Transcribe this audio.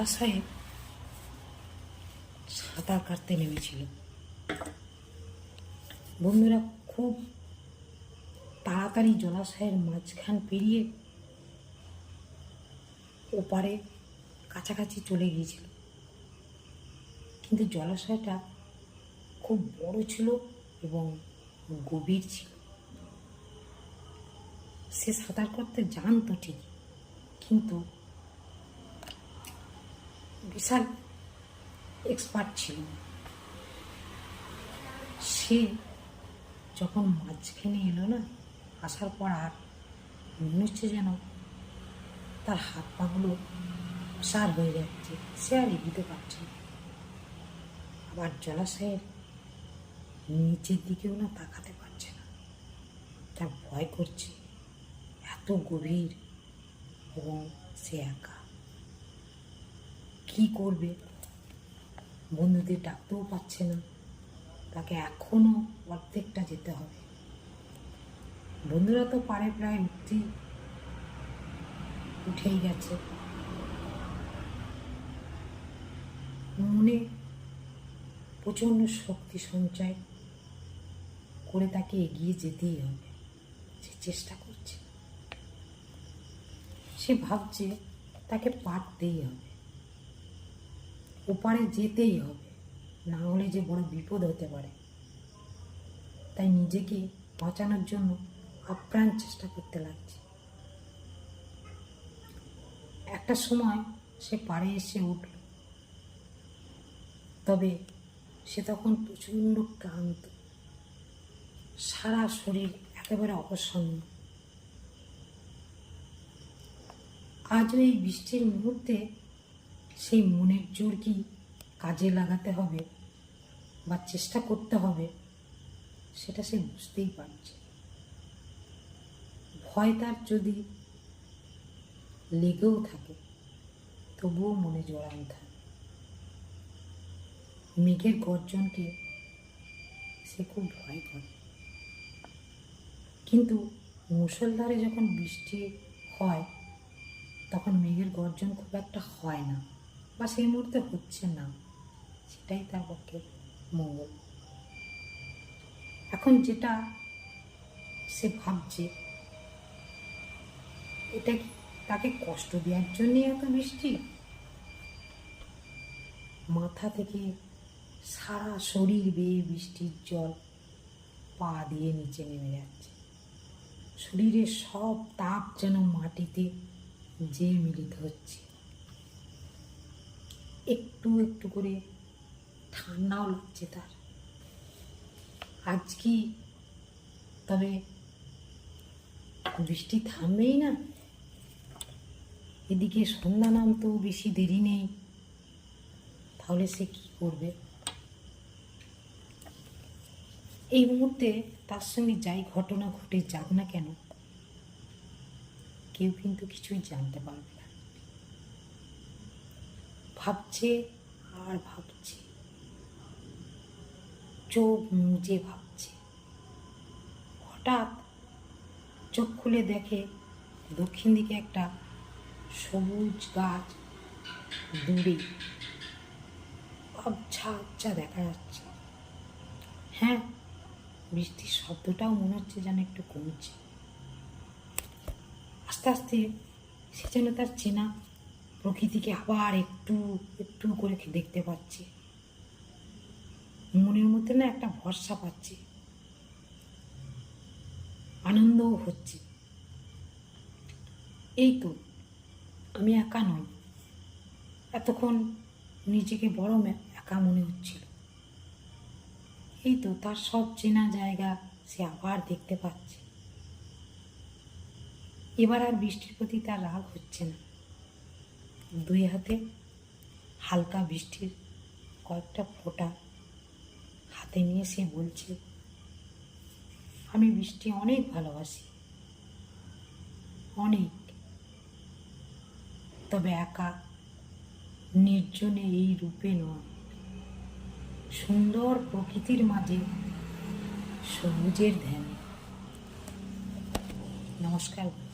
জলাশয়ে সাঁতার কাটতে নেমেছিল। বন্ধুরা, খুব তাড়াতাড়ি জলাশয়ের মাঝখান পেরিয়ে ওপারে কাছাকাছি চলে গিয়েছিল। কিন্তু জলাশয়টা খুব বড় ছিল এবং গভীর ছিল। সে সাঁতার করতে জানতো ঠিকই, কিন্তু বিশাল এক্সপার্ট ছিল। সে যখন মাঝখানে এলো না, আসার পর আর মনে হচ্ছে যেন তার হাত পাগুলো সার হয়ে যাচ্ছে, সে আর এগিতে পারছে আবার জলাশয়ের নিচের দিকেও না তাকাতে পারছে না। তার ভয় করছে, এত গভীর এবং সে একা। কি করবে? বন্ধুদের ডাকতেও পাচ্ছে না। তাকে এখনও অর্ধেকটা যেতে হবে। বন্ধুরা তো পারে প্রায় উঠতেই উঠেই গেছে। মনে প্রচণ্ড শক্তি সঞ্চয় করে তাকে এগিয়ে যেতেই হবে। সে চেষ্টা করছে। সে ভাবছে তাকে পারতেই হবে। ওপারে যেতেই হবে। না হলে যে বড় বিপদ হতে পারে। তাই নিজেকে বাঁচানোর জন্য আপ্রাণ চেষ্টা করতে লাগছে। একটা সময় সে পাড়ে এসে উঠল। তবে সে তখন প্রচণ্ড ক্লান্ত। সারা শরীর একেবারে অপসন্ন আজও এই বৃষ্টির মুহূর্তে সেই মনের জোর কি কাজে লাগাতে হবে বা চেষ্টা করতে হবে সেটা সে বুঝতেই পারছে। ভয় তার যদি লেগেও থাকে, তবুও মনে জড়ানো থাকে। মেঘের গর্জনকে সে খুব ভয় করে। কিন্তু মুষলধারে যখন বৃষ্টি হয়, তখন মেঘের গর্জন খুব একটা হয় না। বা সেই মুহূর্তে হচ্ছে না। সেটাই তার পক্ষে মঙ্গল। এখন যেটা সে ভাবছে, এটা কি তাকে কষ্ট দেওয়ার জন্যই এত বৃষ্টি মাথা থেকে সারা শরীর বেয়ে বৃষ্টির জল পা দিয়ে নিচে নেমে যাচ্ছে। শরীরের সব তাপ যেন মাটিতে যে মিলিত হচ্ছে। একটু একটু করে ঠান্ডাও লাগছে তার। আজ কি? তবে বৃষ্টি থামবেই না। এদিকে সন্ধ্যা নামতেও বেশি দেরি নেই। তাহলে সে কি করবে? এই মুহূর্তে তার সঙ্গে যাই ঘটনা ঘটে যাক না কেন, কেউ কিন্তু কিছুই জানতে পারবে ভাবছে আর ভাবছে। চোখ মুজে ভাবছে। হঠাৎ চোখ খুলে দেখে দক্ষিণ দিকে একটা সবুজ গাছ দূরে আবছা আবছা দেখা যাচ্ছে। হ্যাঁ বৃষ্টির শব্দটাও মনে হচ্ছে যেন একটু কমছে। আস্তে আস্তে সে যেন তার চেনা প্রকৃতিকে আবার একটু একটু করে দেখতে পাচ্ছে। মনের মধ্যে না একটা ভরসা পাচ্ছে। আনন্দও হচ্ছে। এই তো, আমি একা নই। এতক্ষণ নিজেকে বড় একা মনে হচ্ছিল। এই তো, তার সব চেনা জায়গা সে আবার দেখতে পাচ্ছে। এবার আর বৃষ্টির প্রতি তার রাগ হচ্ছে না। দুই হাতে হালকা বৃষ্টির কয়েকটা ফোঁটা হাতে নিয়ে সে বলছে, আমি বৃষ্টি অনেক ভালোবাসি, অনেক। তবে একা, নির্জনে এই রূপে নয়। সুন্দর প্রকৃতির মাঝে সবুজের ধ্যানে। নমস্কার।